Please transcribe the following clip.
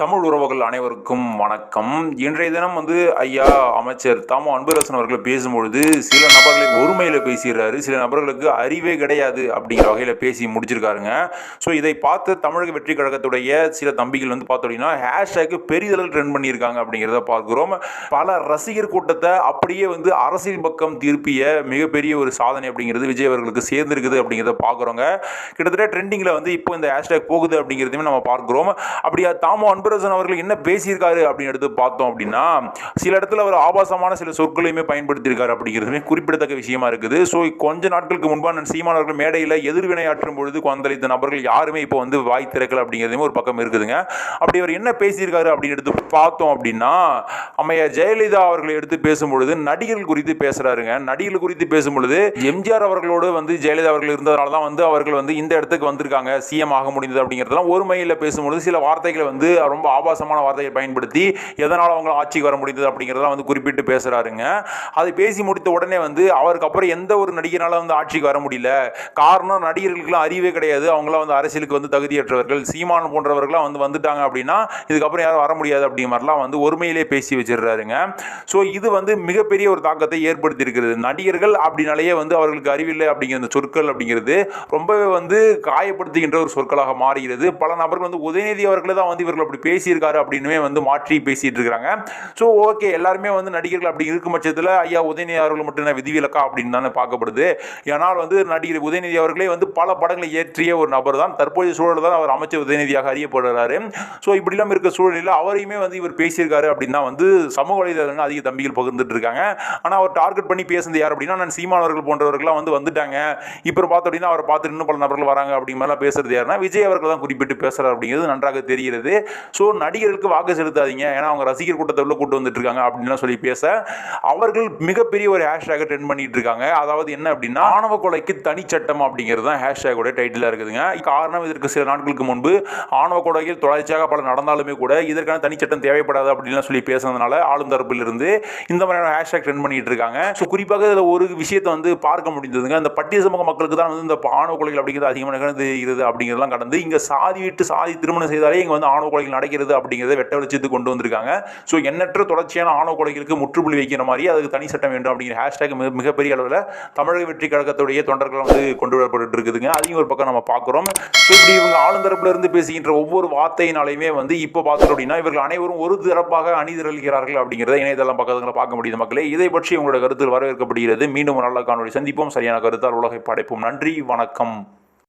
தமிழ் உறவுகள் அனைவருக்கும் வணக்கம். இன்றைய தினம் வந்து ஐயா அமைச்சர் தாமோ அன்பரசன் அவர்கள் பேசும்பொழுது சில நபர்களை ஒருமையில் பேசிடுறாரு. சில நபர்களுக்கு அறிவே கிடையாது அப்படிங்கிற வகையில் பேசி முடிச்சிருக்காருங்க. ஸோ இதை பார்த்து தமிழக வெற்றி கழகத்துடைய சில தம்பிகள் வந்து பார்த்தோம் அப்படின்னா ஹேஷ்டேக் பெரிதளவில் ட்ரெண்ட் பண்ணியிருக்காங்க அப்படிங்கிறத பார்க்குறோம். பல ரசிகர் கூட்டத்தை அப்படியே வந்து அரசியல் பக்கம் திருப்பிய மிகப்பெரிய ஒரு சாதனை அப்படிங்கிறது விஜய் அவர்களுக்கு சேர்ந்திருக்குது அப்படிங்கிறத பார்க்குறோங்க. கிட்டத்தட்ட ட்ரெண்டிங்கில் வந்து இப்போ இந்த ஹேஷ்டேக் போகுது அப்படிங்கிறதையும் நம்ம பார்க்குறோம். அப்படியா தாமோ அன்பரசன் அவர்கள் என்ன பேசியிருக்காரு அப்படின்னு எடுத்து பார்த்தோம் அப்படின்னா சில இடத்துல அவர் ஆபாசமான சில சொற்களையுமே பயன்படுத்தியிருக்காரு அப்படிங்கிறதுமே குறிப்பிடத்தக்க விஷயமா இருக்குது. ஸோ கொஞ்ச நாட்களுக்கு முன்பாக நான் சீமான் அவர்கள் மேடையில் எதிர்வினையாற்றும் பொழுது கொந்தளித்த நபர்கள் யாருமே இப்போ வந்து வாய் திறக்கல அப்படிங்கிறதுமே ஒரு பக்கம் இருக்குதுங்க. அப்படி அவர் என்ன பேசியிருக்காரு அப்படின்னு எடுத்து பார்த்தோம் அப்படின்னா அம்மையா ஜெயலலிதா அவர்களை எடுத்து பேசும்பொழுது நடிகர்கள் குறித்து பேசுறாருங்க. நடிகர்கள் குறித்து பேசும்பொழுது எம்ஜிஆர் அவர்களோடு வந்து ஜெயலலிதா அவர்கள் இருந்ததுனால தான் வந்து அவர்கள் வந்து இந்த இடத்துக்கு வந்திருக்காங்க. சிஎம் ஆக முடிந்தது அப்படிங்கிறதெல்லாம் ஒருமையில் பேசும்பொழுது சில வார்த்தைகளை வந்து ரொம்ப ஆபாசமான வார்த்தையை பயன்படுத்தி எதனால் அவங்க ஆட்சிக்கு வர முடிந்தது அப்படிங்கிறதெல்லாம் வந்து குறிப்பிட்டு பேசுகிறாருங்க அது பேசி முடித்த உடனே வந்து அவருக்கு அப்புறம் எந்த ஒரு நடிகரால வந்து ஆட்சிக்கு வர முடியல. காரணம் நடிகர்களுக்கெல்லாம் அறிவே கிடையாது. அவங்களாம் வந்து அரசியலுக்கு வந்து தகுதியற்றவர்கள். சீமான் போன்றவர்கள்லாம் வந்து வந்துட்டாங்க அப்படின்னா இதுக்கப்புறம் யாரும் வர முடியாது அப்படிங்கிற மாதிரிலாம் வந்து ஒருமையிலே பேசி வச்சிடுறாருங்க. ஸோ இது வந்து மிகப்பெரிய ஒரு தாக்கத்தை ஏற்படுத்தியிருக்கிறது. நடிகர்கள் அப்படின்னாலேயே வந்து அவர்களுக்கு அறிவில்லை அப்படிங்கிற அந்த சொற்கள் அப்படிங்கிறது ரொம்பவே வந்து காயப்படுத்துகின்ற ஒரு சொற்களாக மாறுகிறது. பல நபர்கள் வந்து உதயநிதி அவர்களை தான் வந்து இவர்கள் அப்படி பேசியிருக்காரு அப்படின்னுமே வந்து மாற்றி பேசிட்டு இருக்கிறாங்க ஸோ ஓகே எல்லாருமே வந்து நடிகர்கள் அப்படி இருக்கும் பட்சத்தில் ஐயா உதயநிதி அவர்கள் மட்டும் என்ன விதிவிலக்கா அப்படின்னு தானே பார்க்கப்படுது. ஏன்னால் வந்து நடிகர் உதயநிதி அவர்களே வந்து பல படங்களை ஏற்றிய ஒரு நபர் தான் தற்போதைய சூழல் தான் அவர் அமைச்சர் உதயநிதியாக அறியப்படுறாரு. ஸோ இப்படிலாம் இருக்க சூழலில் அவரையுமே வந்து இவர் பேசியிருக்காரு அப்படின்னா வந்து சமூக வலைதளங்கள் அதிக தம்பிகள் பகிர்ந்துட்டு இருக்காங்க ஆனால் அவர் டார்கெட் பண்ணி பேசுனது யார் அப்படின்னா நான் சீமானவர்கள் போன்றவர்கள்லாம் வந்து வந்துட்டாங்க. இப்போ பார்த்தோம் அப்படின்னா அவரை பார்த்து இன்னும் பல நபர்கள் வராங்க அப்படிங்கிற மாதிரிலாம் பேசுறது யாருன்னா விஜய் அவர்கள் தான் குறிப்பிட்டு பேசுகிறார் அப்படிங்கிறது நன்றாக தெரிகிறது. ஸோ நடிகர்களுக்கு வாக்கு செலுத்தாதீங்க. ஏன்னா அவங்க ரசிகர் கூட்டத்தை உள்ள கூட்டு வந்துட்டு இருக்காங்க அப்படின்லாம் சொல்லி பேச அவர்கள் மிகப்பெரிய ஒரு ஹேஷ்டேக்கை ட்ரெண்ட் பண்ணிட்டு இருக்காங்க அதாவது என்ன அப்படின்னா ஆணவ கொலைக்கு தனிச்சட்டம் அப்படிங்கிறது தான் ஹேஷ்டேக்கோட டைட்டிலாக இருக்குதுங்க. காரணம் இதற்கு சில நாட்களுக்கு முன்பு ஆணவ கொலைகள் தொடர்ச்சியாக பல நடந்தாலுமே கூட இதற்கான தனிச்சட்டம் தேவைப்படாது அப்படின்லாம் சொல்லி பேசுனதுனால ஆளும் தரப்பிலிருந்து இந்த மாதிரியான ஹேஷ்டேக் ட்ரெண்ட் பண்ணிட்டு இருக்காங்க ஸோ குறிப்பாக இதில் ஒரு விஷயத்தை வந்து பார்க்க முடிந்ததுங்க. அந்த பட்டிய சமூக மக்களுக்கு தான் வந்து இந்த ஆணவ கொலைகள் அப்படிங்கிறது அதிகமாக தெரிகிறது அப்படிங்கிறதெல்லாம் கடந்து இங்கே சாதி விட்டு சாதி திருமணம் செய்தாலே இங்கே வந்து ஆணவ கொலைகள் நடக்கிறது அப்படிங்கிறத வெட்ட வெளிச்சத்து கொண்டு வந்திருக்காங்க. ஸோ எண்ணற்ற தொடர்ச்சியான ஆணவ கொலைகளுக்கு முற்றுப்புள்ளி வைக்கிற மாதிரி அதுக்கு தனி சட்டம் வேண்டும் அப்படிங்கிற ஹேஷ்டேக் மிக மிகப்பெரிய அளவில் தமிழக வெற்றி கழகத்துடைய தொண்டர்கள் வந்து கொண்டு வரப்பட்டு இருக்குதுங்க. அதையும் ஒரு பக்கம் நம்ம பார்க்குறோம். ஸோ இப்படி இவங்க ஆளுந்தரப்புல இருந்து பேசுகின்ற ஒவ்வொரு வார்த்தையினாலையுமே வந்து இப்போ பார்த்தோம் அப்படின்னா இவர்கள் அனைவரும் ஒரு தரப்பாக அணிதிரள்கிறார்கள் அப்படிங்கிறத இணையதளம் பக்கத்தில் பார்க்க முடியுது மக்களே. இதை பற்றி உங்களோட கருத்தில் வரவேற்கப்படுகிறது. மீண்டும் ஒரு நல்ல காணொலி சந்திப்போம். சரியான கருத்தால் உலகை படைப்போம். நன்றி. வணக்கம்.